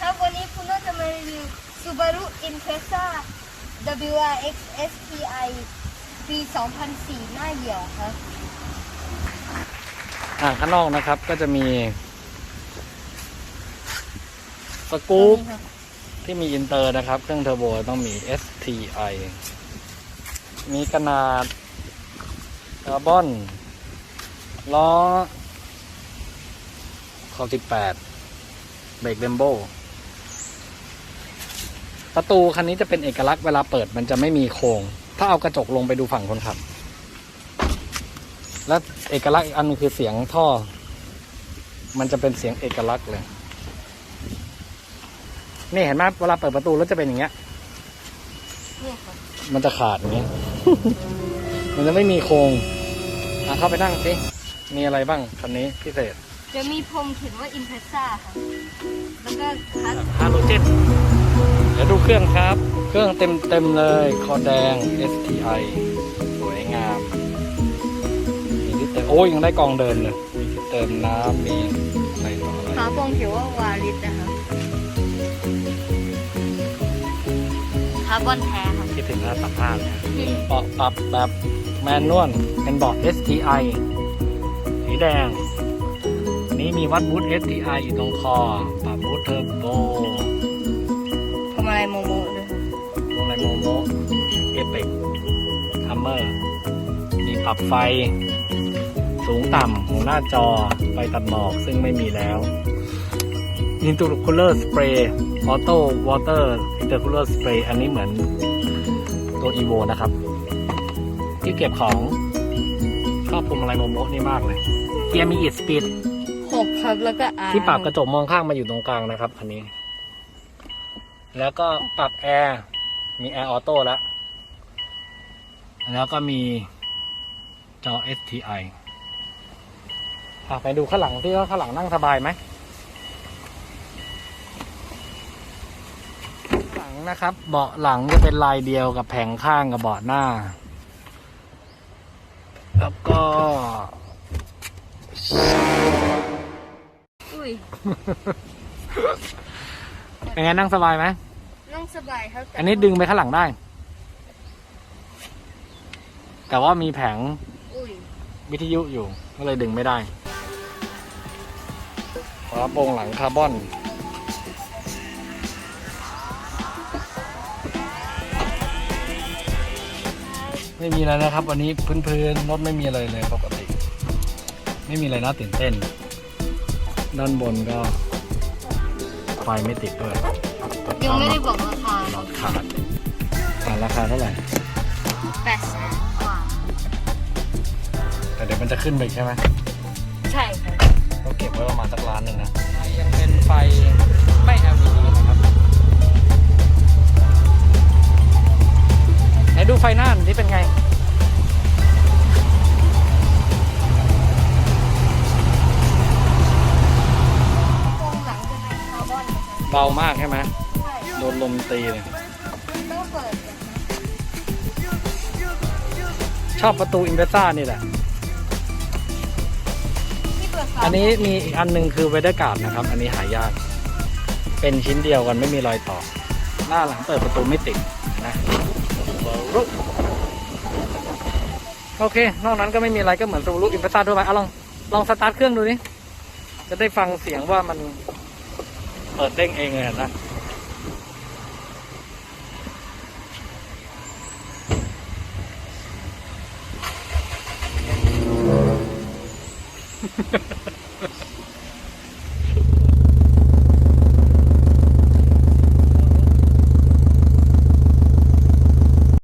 ครับ วันนี้คุณก็จะมารีวิว Subaru Impreza WRX STI ปี 2004 หน้าเหี่ยวครับ อ่าข้างนอกนะครับก็จะมีสกู๊ปที่มีอินเตอร์นะครับ เครื่องเทอร์โบต้องมี STI มีขนาดคาร์บอน ล้อขอบ18 เบรกเบมโบ ประตูคันนี้จะเป็นเอกลักษณ์เวลาเปิดมันจะไม่มีโครงถ้าเอากระจกลงไปดูฝั่งคนขับ และเอกลักษณ์อีกอันหนึงคือเสียงท่อ มันจะเป็นเสียงเอกลักษณ์เลย นี่เห็นไหมเวลาเปิดประตูแล้วจะเป็นอย่างเงี้ยนี่ครับมันจะขาดอย่างเงี้ย มันจะไม่มีโครงอะเข้าไปนั่งสิ มีอะไรบ้างคันนี้พิเศษ จะมีพรมเขียนว่า Impreza ครับแล้วก็คัสฮาโลเจน เดี๋ยวดูเครื่องครับ เครื่องเต็มเต็มๆเลย คอแดง STI สวยงามมีที่เติมโอ้ยยังได้กองเดินเลย มีที่เติมน้ำมีอะไรต่ออะไรฝาโปรงเขียนว่าวาริสนะครับคาร์บอนแท้ครับคิดถึงหน้าสัมภาษณ์นะเบาะปรับแบบแมนนวลเป็นเบาะ STI สีแดง นี้มีวัดบูท STI อยู่ตรงคอ ปรับบูทเทอร์โบ ปรับไฟ สูงต่ำของหน้าจอไฟตัดหมอกซึ่งไม่มีแล้ว Intercooler Spray Auto Water Intercooler Spray อันนี้เหมือนตัว Evo นะครับ ที่เก็บของชอบพวงมาลัยโมโมนี่มากเลยเกียร์มีอิ s สปีดหกครับแล้วก็อาร์ที่ปรับกระจกมองข้างมาอยู่ตรงกลางนะครับอันนี้ แล้วก็ปรับแอร์มีแอร์ออโต้แล้ว แล้วก็มี จอ STI อะไปดูข้างหลังที่ว่าข้างหลังนั่งสบายไหมข้างหลังนะครับ เบาะหลังจะเป็นลายเดียวกับแผงข้างกับเบาะหน้า แล้วก็อุ้ยเป็นไงนั่งสบายไหมนั่งสบายครับแต่อันนี้ดึงไปข้างหลังได้ แต่ว่ามีแผงอุ้ย วิทยุอยู่ ก็เลยดึงไม่ได้ฝาโปร่งหลังคาร์บอนไม่มีอะไรนะครับ วันนี้พื้นๆรถไม่มีอะไรเลยปกติ ไม่มีอะไรน่าตื่นเต้น ด้านบนก็ ไฟไม่ติดด้วยยังไม่ได้บอกราคาหลอดขาดอ่าราคาเท่าไหร่แปดแสนกว่าแต่ เดี๋ยวมันจะขึ้นไปอีกใช่ไหมใช่ครับต้องเก็บไว้ประมาณสักล้านหนึ่งนะยังเป็นไฟไม่ LED นะครับไหนดูไฟหน้าหน่อยนี่เป็นไง โครงหลังจะเป็นคาร์บอนนะครับเบามากใช่ไหมใช่โดนลมตีเลยต้องเปิดนะครับชอบประตูอินเวสซ่านี่แหละที่เปิดฝา อันนี้มีอีกอันหนึงคือเวเดอร์การ์ดนะครับ อันนี้หายาก เป็นชิ้นเดียวกันไม่มีรอยต่อ หน้าหลังเปิดประตูไม่ติดนะโอเคนอกนั้นก็ไม่มีอะไรก็เหมือนซูรุอินเ e ซ่าทั่วไปเอาลองลองสตาร์ทเครื่องดูดิจะได้ฟังเสียงว่ามันเปิดเด้งเองเลยนะ